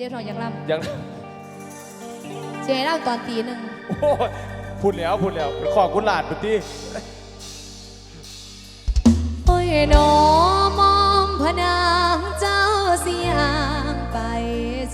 เจ๊ทองยังรำยังเจ๊เล่าตอนตีหนึ่งโอ้พูดแล้วพูดแล้วขอคุณหลานพุทธิโอ้ยน้อมอมพนางเจ้าเสียงไป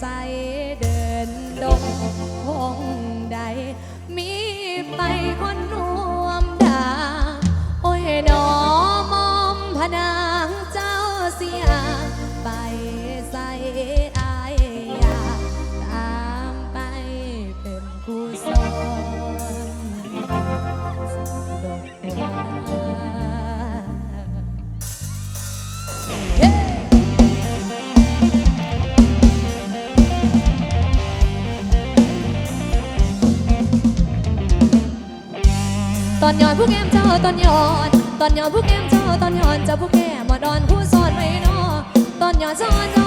ใส่เดินดงพงใด มีไปคนรวมดาโอ้ยน้อมอมพนางเจ้าเสีย ผู้แก้มเจ้าตอนยอนตอนยอนผู้แก้มเจ้าตอนยอนจะผู้แก้มมาดอนผู้สอนไม่นอตอนยอนสอน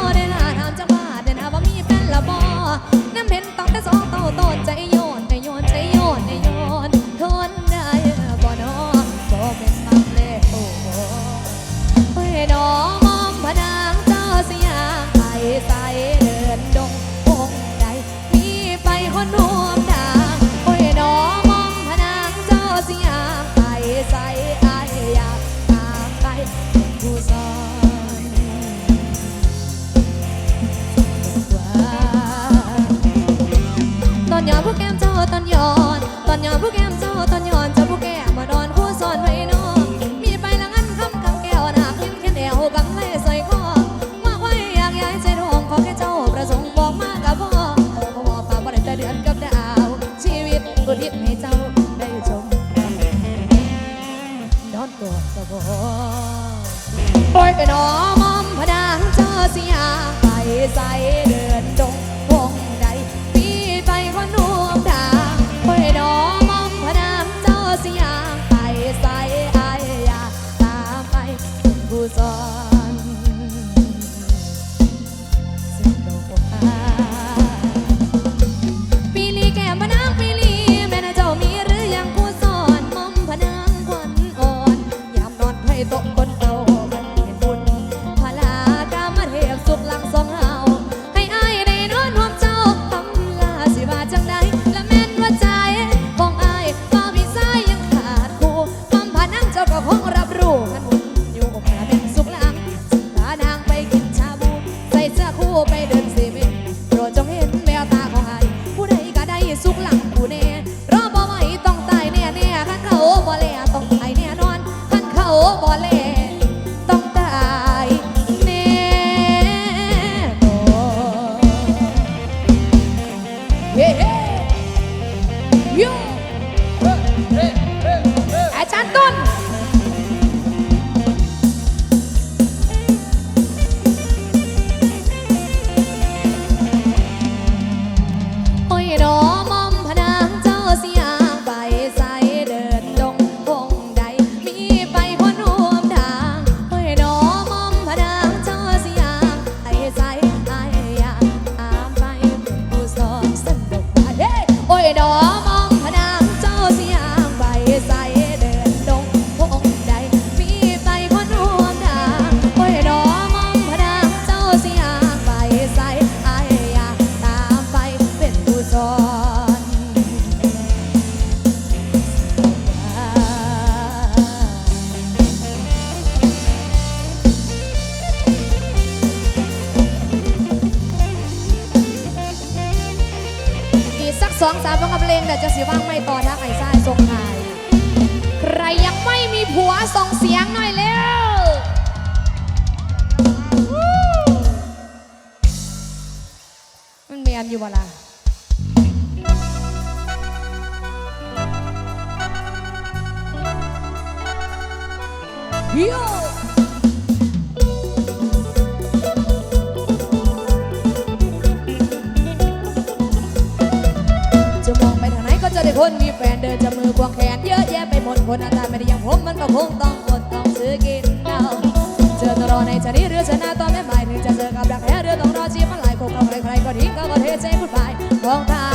อนยอผู้แกมเจ้าตอนยอนตอนยอผู้แกมเจ้าตอนยอ ส่งเสียงหน่อยเร็ว มันเมียนอยู่บ่ล่ะโย อจะมือควงแขนเยอะแยะไปหมดคนอาตาไม่ได้ยังผมมันก็คงต้องอดต้องซื้อกินเดาเจอตรอในชะนี้หรือชนะตอนแม่ใหม่หรือจะเจอกับดักแท้เรือต้องรอจีบมันหลายคงเรใครใครก็ทิ้งเขาก็เทใจพูดไปของตา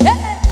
Yeah.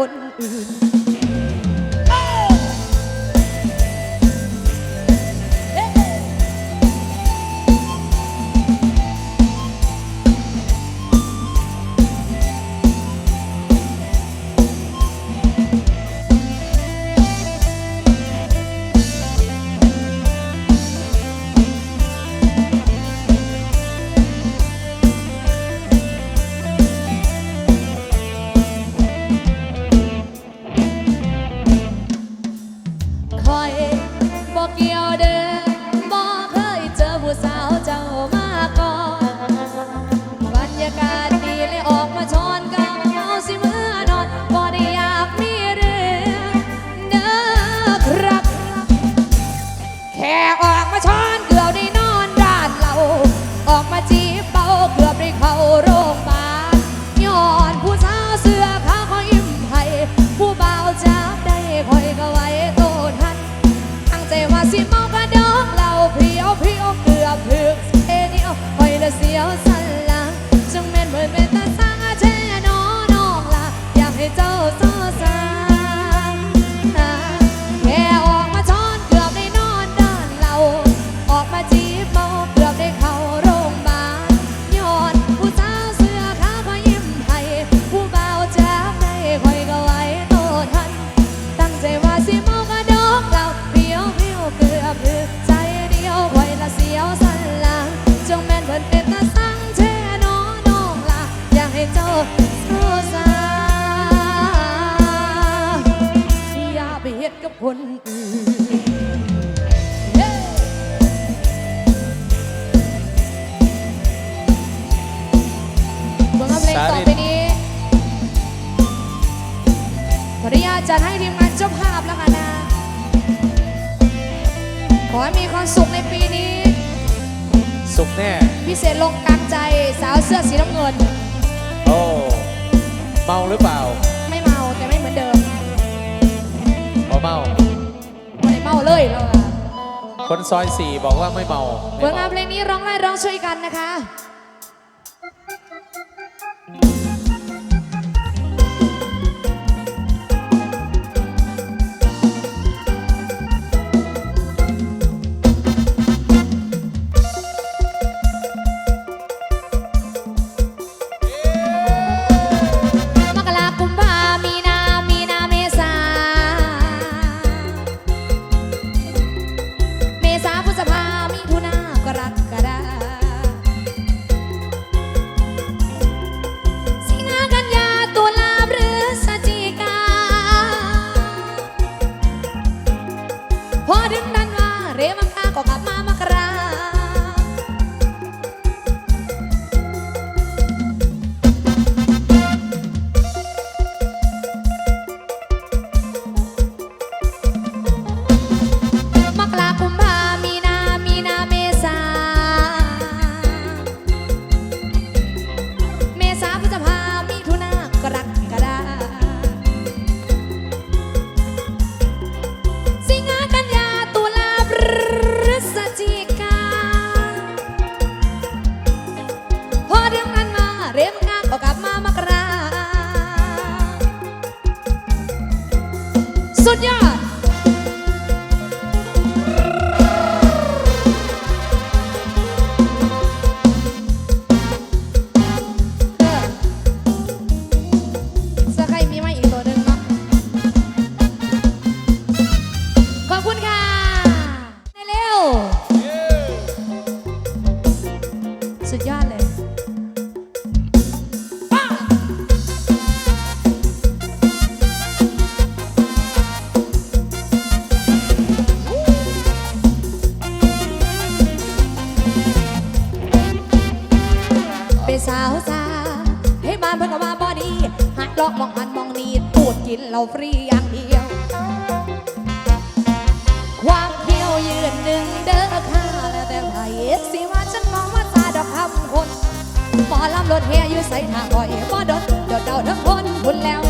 คนอื่น พิเศษลงกลางใจสาวเสื้อสีน้ำเงิน โอ้ เมาหรือเปล่าไม่เมาแต่ไม่เหมือนเดิมบ่เมา ไม่เมาเลยเราคนซอยสี่บอกว่าไม่เมาผไลงเพลงนี้ร้องได้ร้องช่วยกันนะคะ สาวสาให้บ้านเพิ่นก็ว่าบ่ดีหัดลอกมองหันมองนี่ตูดกินเราฟรีอย่างเดียว ความเที่ยวยืนหนึ่งเด้อค่ะแล้วแต่ไผสิว่าฉันมองว่าตาดอกคำคนหมอลำรถแห่อยู่ใส่ทางคอยบ่ดนเดาเดาทั้งคนคุณแล้ว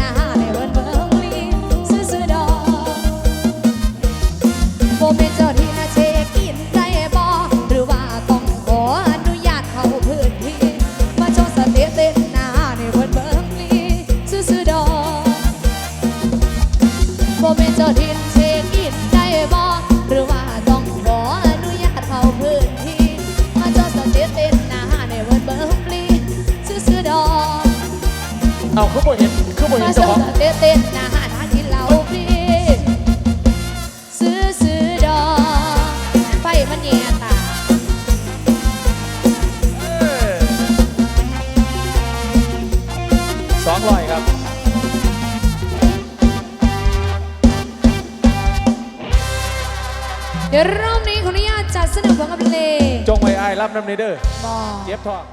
น้าแล้ น้ำเนเด้อบ่ เจ็บทอง